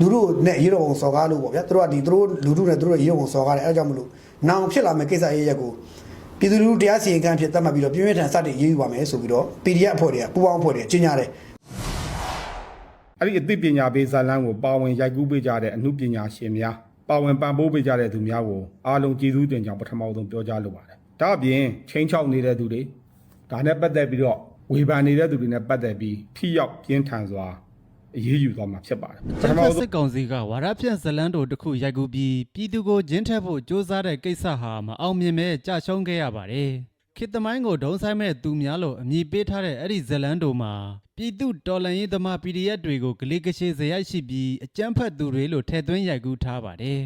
လူတို့နဲ့ရေတော်ပုံစော်ကားလို့ပေါ့ဗျာသူတို့ကဒီသူတို့လူတို့နဲ့သူတို့ရေတော်ပုံစော်ကားတယ်အဲဒါကြောင့်မလို့နောင်ဖြစ်လာမယ့်ကိစ္စရေးရက်ကိုပြည်သူလူထုတရားစီရင်ခံဖြစ်တတ်မှတ်ပြီးတော့ပြင်းပြထန်စတင်ရေးယူပါမယ်ဆိုပြီးတော့ PDF အဖွဲ့တွေကပူးပေါင်းအဖွဲ့တွေကြီးညာတယ်အဲ့ဒီအသိပညာပေးဇာတ်လမ်းကိုပါဝင်ရိုက်ကူးပေးကြတဲ့အမှုပညာရှင်များပါဝင်ပံ့ပိုးပေးကြတဲ့သူများကိုအားလုံးကျေးဇူးတင်ကြောင်းပထမဆုံးပြောကြားလိုပါတယ်။ဒါအပြင်ချင်းချောက်နေတဲ့သူတွေဒါနဲ့ပတ်သက်ပြီးတော့ဝေဖန်နေတဲ့သူတွေနဲ့ပတ်သက်ပြီးထိရောက်ပြင်းထန်စွာ အရေးယူသွားမှာဖြစ်ပါတယ်။ပကျထန်းမမာဆုံးစစ်ကောင်စီကဝါရဖြန့်ဇလန်းတို့တစ်ခုရိုက်ကူးပြီးပြည်သူကိုဂျင်းထက်ဖို့စ조사တဲ့ကိစ္စဟာမအောင်မြင်ပဲကြာရှုံးခဲ့ရပါတယ်ခေတ်သမိုင်းကိုဒုံဆိုင်မဲ့သူများလို့အမည်ပေးထားတဲ့အဲ့ဒီဇလန်းတို့မှာပြည်သူတော်လှန်ရေးသမား PDF တွေကိုဂလိကရှေဇရိုက်ရှိပြီးအကြမ်းဖက်သူတွေလို့ထည့်သွင်းရိုက်ကူးထားပါတယ်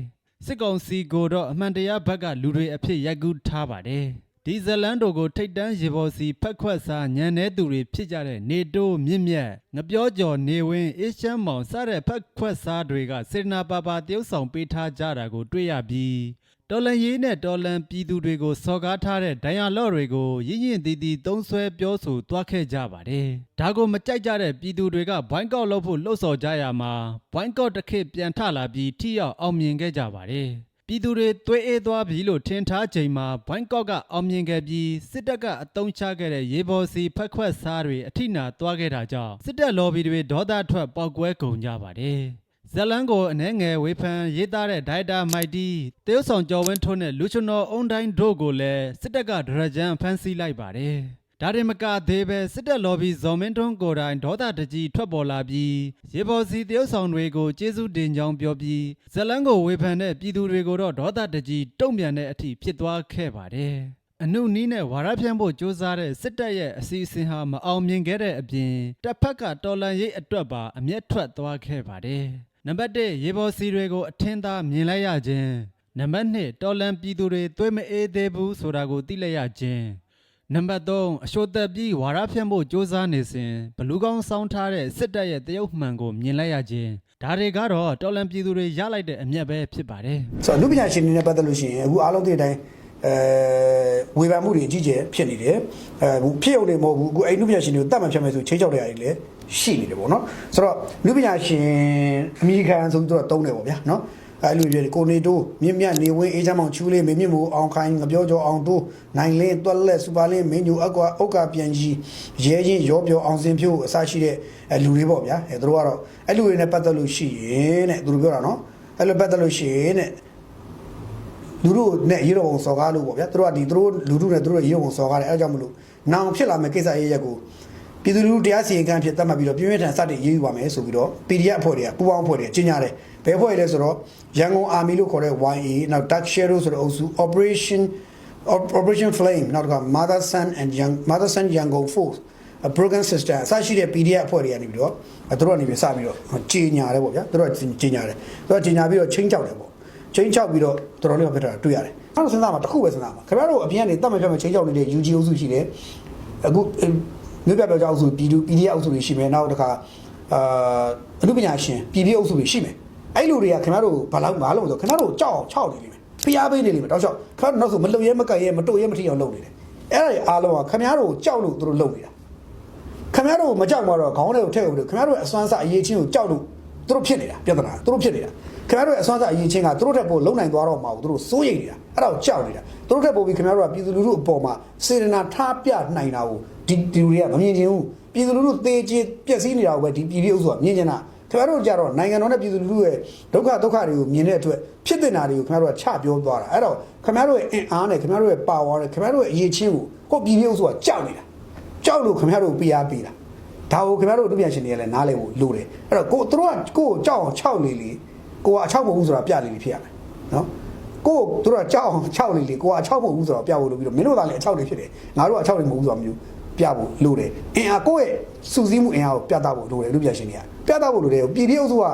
စစ်ကောင်စီကိုတော့အမှန်တရားဘက်ကလူတွေအဖြစ်ရိုက်ကူးထားပါတယ် ဒီဇလန်တို့ကိုထိတ်တန်းရေပေါ်စီဖက်ခွက်စားညံနေသူတွေဖြစ်ကြတဲ့နေတိုးမြင့်မြတ်ငပြောကျော်နေဝင်းအေးရှမ်းမောင်စတဲ့ဖက်ခွက်စားတွေကစေတနာပါပါတရုပ်ဆောင်ပေးထားကြတာကိုတွေ့ရပြီးတော်လန်ရေးနဲ့တော်လန်ပြည်သူတွေကိုစော်ကားထားတဲ့ဒိုင်ယာလော့တွေကိုရင့်ရင်တီတီသုံးဆွဲပြောဆိုသွားခဲ့ကြပါတယ်ဒါကိုမကြိုက်ကြတဲ့ပြည်သူတွေကဘိုင်းကောက်လုပ်ဖို့လှုံ့ဆော်ကြရမှာဘိုင်းကောက်တစ်ခေတ်ပြန်ထလာပြီးထိရောက်အောင်မြင်ခဲ့ကြပါတယ် ပြည်သူတွေသွေးအေးသွားပြီလို့ထင်ထားချိန်မှာဘိုင်းကော့ကအောင်မြင်ခဲ့ပြီးစစ်တပ်ကအတုံးချခဲ့တဲ့ရေပေါ်စီဖက်ခွက်စားတွေအထိနာသွားခဲ့တာကြောင့်စစ်တပ်လော်ဘီတွေဒေါသထွက်ပောက်ကွဲကုန်ကြပါတယ်ဇလန်ကိုအနှဲငယ်ဝေဖန်ရေးသားတဲ့ဒိုက်တာမိုက်တီတရုတ်ဆောင်ကျော်ဝင်းထွန်းနဲ့လူချွန်တော်အုံတိုင်းတို့ကိုလည်းစစ်တပ်ကဒရကြံဖမ်းဆီးလိုက်ပါတယ် ဒါရင်မကသေးပဲစစ်တပ်လော်ဘီဇော်မင်းထွန်းကိုယ်တိုင်ဒေါသတကြီးထွက်ပေါ်လာပြီးရေပေါ်စီတရုတ်ဆောင်တွေကိုကျေးဇူးတင်ကြောင်းပြောပြီးဇလန်းကိုဝေဖန်တဲ့ပြည်သူတွေကိုတော့ဒေါသတကြီးတုံ့ပြန်တဲ့အထိဖြစ်သွားခဲ့ပါတယ်အနုနီးနဲ့ဝါရဖြန့်ဖို့စ조사တဲ့စစ်တပ်ရဲ့အစီအစဉ်ဟာမအောင်မြင်ခဲ့တဲ့အပြင်တစ်ဖက်ကတော်လန်ရိပ်အတွက်ပါအမျက်ထွက်သွားခဲ့ပါတယ်နံပါတ်1ရေပေါ်စီတွေကိုအထင်သာမြင်လိုက်ရခြင်းနံပါတ်2တော်လန်ပြည်သူတွေသွေးမအေးသေးဘူးဆိုတာကိုသိလိုက်ရခြင်း နံပါတ်3အရှိုသက်ပြီးဝါရဖြန့်ဖို့စ조사နေစဉ်ဘလူးကောင်းစောင်းထားတဲ့စစ်တပ်ရဲ့တရုတ်မှန်ကိုမြင်လိုက်ရခြင်းဒါတွေကတော့တော်လန်ပြည်သူတွေရလိုက်တဲ့အမျက်ပဲဖြစ်ပါတယ်ဆိုတော့လူပညာရှင်တွေနဲ့ပတ်သက်လို့ရှိရင်အခုအားလုံးသိတဲ့အတိုင်းအဲဝေဖန်မှုတွေအကြီးကျယ်ဖြစ်နေတယ်အဲဖြစ်ရုံတွေမဟုတ်ဘူးအခုအဲ့လူပညာရှင်တွေကိုတတ်မှတ်ဖြတ်မယ်ဆိုချိန်ချောက်တဲ့အရာတွေလည်းရှိနေတယ်ပေါ့နော်ဆိုတော့လူပညာရှင်အမိခံဆိုပြီးတော့တုံးတယ်ပေါ့ဗျာနော် အဲ့လိုပြောကိုနေတိုးမြင့်မြတ်နေဝင်းအေးချမ်းမောင်ချူလေးမင်းမြင့်မို့အောင်ခိုင်းငပြောကြောအောင်တိုးနိုင်လင်းတွက်လက်စူပါလင်းမင်းညိုအကွာအုတ်ကပြန်ကြီးရဲချင်းရောပြောအောင်စင်ဖြိုးအစရှိတဲ့အဲလူတွေပေါ့ဗျာအဲသူတို့ကတော့အဲ့လူတွေနဲ့ပတ်သက်လို့ရှိရင်တဲ့သူတို့ပြောတာနော်အဲ့လိုပတ်သက်လို့ရှိရင်တဲ့လူတို့နဲ့ရေတော်ပုံစော်ကားလို့ပေါ့ဗျာသူတို့ကဒီသူတို့လူတို့နဲ့သူတို့ရေတော်ပုံစော်ကားတယ်အဲဒါကြောင့်မလို့နောင်ဖြစ်လာမယ့်ကိစ္စရေးရက်ကို ပြည်သူလူထုတရားစီရင်ခံဖြစ်တတ်မှတ်ပြီးတော့ပြင်းပြထန်စတင်ရေးယူပါမယ်ဆိုပြီးတော့ PDF အဖွဲ့တွေကပူးပေါင်းအဖွဲ့တွေကြီးညာတယ်ဘယ်အဖွဲ့လဲဆိုတော့ရန်ကုန် Army လို့ခေါ်တဲ့ YA နောက် Dark Shadow ဆိုတဲ့အုပ်စု Operation Operation Flame နောက်တစ်ခါ Mother Sun and Young Mother Sun Yangon Force a broken sister အစရှိတဲ့ PDF အဖွဲ့တွေကနေပြီးတော့အဲသူတို့ကနေပြီးစပြီးတော့ကြီးညာတယ်ပေါ့ဗျာသူတို့ကကြီးညာတယ်သူကကြီးညာပြီးတော့ချင်းချောက်တယ်ပေါ့ချင်းချောက်ပြီးတော့တော်တော်လေးဖြစ်တာတွေ့ရတယ်။အဲ့တော့စဉ်းစားမှာတစ်ခုပဲစဉ်းစားမှာခင်ဗျားတို့အပြင်ကနေတတ်မှတ်ပြတ်မဲ့ချင်းချောက်နေတဲ့ UG အုပ်စုရှိတယ်။အခု မြို့ပြပြောကြအုပ်စုပြည်သူ PDF အုပ်စုတွေရှိမယ်နောက်တစ်ခါအာအမှုပညာရှင်ပြည်ပြည်အုပ်စုတွေရှိမယ်။အဲ့လူတွေကခင်ဗျားတို့ဘာလို့မလုပ်ဆိုခင်ဗျားတို့ကြောက်အောင်ခြောက်နေလိမ့်မယ်။ဖျားပေးနေလိမ့်မယ်တောက်လျှောက်ခင်ဗျားတို့နောက်ဆိုမလုံရဲမကက်ရဲမတို့ရဲမထီအောင်လုပ်နေတယ်။အဲ့ဒါတွေအားလုံးကခင်ဗျားတို့ကြောက်လို့သူတို့လုပ်နေတာ။ခင်ဗျားတို့မကြောက်မှာတော့ခေါင်းထဲကိုထည့်လို့ခင်ဗျားတို့ရဲ့အစွမ်းစားအရေးချင်းကိုကြောက်လို့သူတို့ဖြစ်နေတာပြဿနာသူတို့ဖြစ်နေတာခင်ဗျားတို့ရဲ့အစွမ်းစားအရေးချင်းကသူတို့ထက်ပိုလုံနိုင်သွားတော့မှာကိုသူတို့စိုးရိမ်နေတာအဲ့ဒါကိုကြောက်နေတာသူတို့ထက်ပိုပြီးခင်ဗျားတို့ကပြည်သူလူထုအပေါ်မှာစေတနာထားပြနိုင်တာကို ဒီဒီလူတွေကမမြင်ချင်ဘူးပြည်သူလူထုသေချေပျက်စီးနေတာကိုပဲဒီပြည်ပြည်ဥစ္စာမြင်ချင်တာခင်ဗျားတို့ကြတော့နိုင်ငံတော်နဲ့ပြည်သူလူထုရဲ့ဒုက္ခဒုက္ခတွေကိုမြင်တဲ့အတွက်ဖြစ်တင်တာတွေကိုခင်ဗျားတို့ကချပြောသွားတာအဲ့တော့ခင်ဗျားတို့ရဲ့အင်အားနဲ့ခင်ဗျားတို့ရဲ့ power နဲ့ခင်ဗျားတို့ရဲ့အရေးချင်းကိုကိုပြည်ပြည်ဥစ္စာကကြောက်နေတာကြောက်လို့ခင်ဗျားတို့ပြအားပေးတာဒါကိုခင်ဗျားတို့လူပြန်ရှင်တွေကလည်းနားလည်ဖို့လိုတယ်အဲ့တော့ကိုသူတို့ကကိုကိုကြောက်အောင်ခြောက်လေလေကိုကအချောက်မဟုတ်ဘူးဆိုတာပြလေလေဖြစ်ရမယ်နော်ကိုသူတို့ကကြောက်အောင်ခြောက်လေလေကိုကအချောက်မဟုတ်ဘူးဆိုတော့ပြဖို့လိုပြီးတော့မင်းတို့ကလည်းအချောက်တွေဖြစ်တယ်ငါတို့ကအချောက်တွေမဟုတ်ဘူးဆိုတာမျိုး ပြဖို့လိုတယ်အင်အားကိုယ့်ရဲ့စူးစီးမှုအင်အားကိုပြသဖို့လိုတယ်လူပြန်ရှင်တွေကပြသဖို့လိုတယ်ပြည်ပြည်အုပ်စုက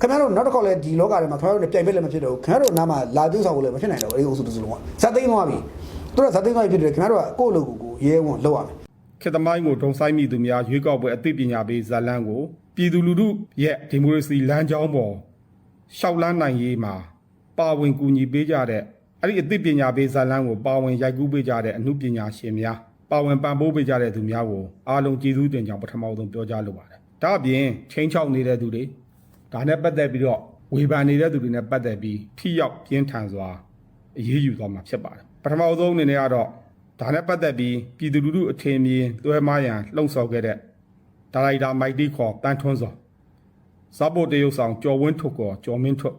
ခင်ဗျားတို့နောက်တစ်ခေါက်လဲဒီလောကထဲမှာခင်ဗျားတို့နဲ့ပြိုင်ဘက်လည်းမဖြစ်တော့ဘူးခင်ဗျားတို့နားမှာလာပြုဆောင်ဖို့လည်းမဖြစ်နိုင်တော့ဘူးအဲဒီအုပ်စုတစ်စုလုံးကဇက်သိမ်းသွားပြီသူတို့ကဇက်သိမ်းသွားပြီဖြစ်တယ်ခင်ဗျားတို့ကကိုယ့်အလုပ်ကိုကိုရဲဝံ့လုပ်ရမယ်ခေတ်သမိုင်းကိုဒုံဆိုင်မိသူများရွေးကောက်ပွဲအသိပညာပေးဇာတ်လမ်းကိုပြည်သူလူထုရဲ့ဒီမိုကရေစီလမ်းကြောင်းပေါ်ရှောက်လန်းနိုင်ရေးမှာပါဝင်ကူညီပေးကြတဲ့အဲ့ဒီအသိပညာပေးဇာတ်လမ်းကိုပါဝင်ရိုက်ကူးပေးကြတဲ့အမှုပညာရှင်များ ပါဝင်ပံ့ပိုးပေးကြတဲ့သူများကိုအားလုံးကျေးဇူးတင်ကြောင်းပထမဆုံးပြောကြားလိုပါတယ်။ဒါအပြင်ချင်းချောက်နေတဲ့သူတွေဝဒါနဲ့ပတ်သက်ပြီးတော့ဝေဖန်နေတဲ့သူတွေနဲ့ပတ်သက်ပြီးထိရောက်ပြင်းထန်စွာအရေးယူသွားမှာဖြစ်ပါတယ်ပထမဆုံးအနေနဲ့ကတော့ဒါနဲ့ပတ်သက်ပြီးပြည်သူလူထုအထင်မြင်တွဲမားရန်လှုံ့ဆော်ခဲ့တဲ့ဒါရိုက်တာမိုက်တီခေါ်တန်ထွန်းစောစပ်ဖို့တရုတ်ဆောင်ကျော်ဝင်းထုတ်ခေါ်ကျော်မင်းထုတ်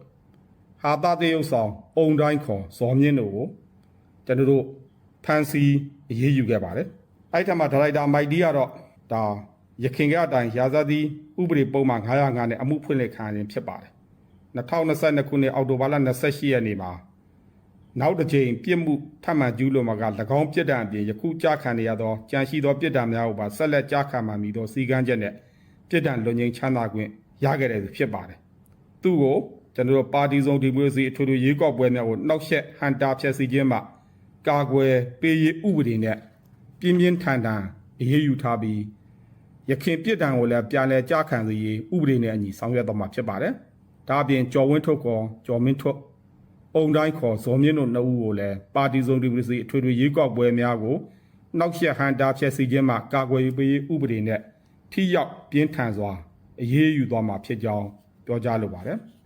ဟာတာတရုတ်ဆောင်အုံတိုင်းခေါ်ဇော်မြင့်တို့ကိုကျွန်တော်တို့ဖန်စီ အရေးယူခဲ့ပါတယ်အဲ့ထက်မှာဒါရိုက်တာမိုက်တီကတော့ဒါရခင်ကအတိုင်းရာဇသီဥပဒေပုံမှန်905နဲ့အမှုဖွင့်လှစ်ခံရခြင်းဖြစ်ပါတယ်2022ခုနှစ်အောက်တိုဘာလ28ရက်နေ့မှာနောက်တစ်ကြိမ်ပြစ်မှုထပ်မံကျူးလွန်မှာက၎င်းပြစ်ဒဏ်အပြင်ယခုကြားခံနေရသောကြံရှိသောပြစ်ဒဏ်များကိုပါဆက်လက်ကြားခံမှမည်သောစီကံချက်နဲ့ပြစ်ဒဏ်လွန်ငင်းချမ်းသာခွင့်ရခဲ့တယ်ဖြစ်ပါတယ်။သူ့ကိုကျွန်တော်တို့ပါတီစုံဒီမိုကရေစီအထွေထွေရွေးကောက်ပွဲများကိုနှောက်ယှက်ဟန်တာဖျက်ဆီးခြင်းမှ ကာကွယ်ပေးရေးဥပဒေနဲ့ပြင်းပြင်းထန်ထန်အရေးယူထားပြီးရခင်ပြစ်ဒဏ်ကိုလည်းပြန်လည်ကြားခံစေရေးဥပဒေနဲ့အညီဆောင်ရွက်တော့မှာဖြစ်ပါတယ်။ဒါအပြင်ကျော်ဝင်းထုတ်ကောကျော်မင်းထုတ်အုံတိုင်းခေါ်ဇော်မြင့်တို့နှစ်ဦးကိုလည်းပါတီစုံဒီမိုကရေစီအထွေထွေရွေးကောက်ပွဲများကိုနှောက်ယှက်ဟန်တာဖျက်ဆီးခြင်းမှကာကွယ်ပေးရေးဥပဒေနဲ့ထိရောက်ပြင်းထန်စွာအရေးယူသွားမှာဖြစ်ကြောင်းပြောကြားလိုပါတယ်။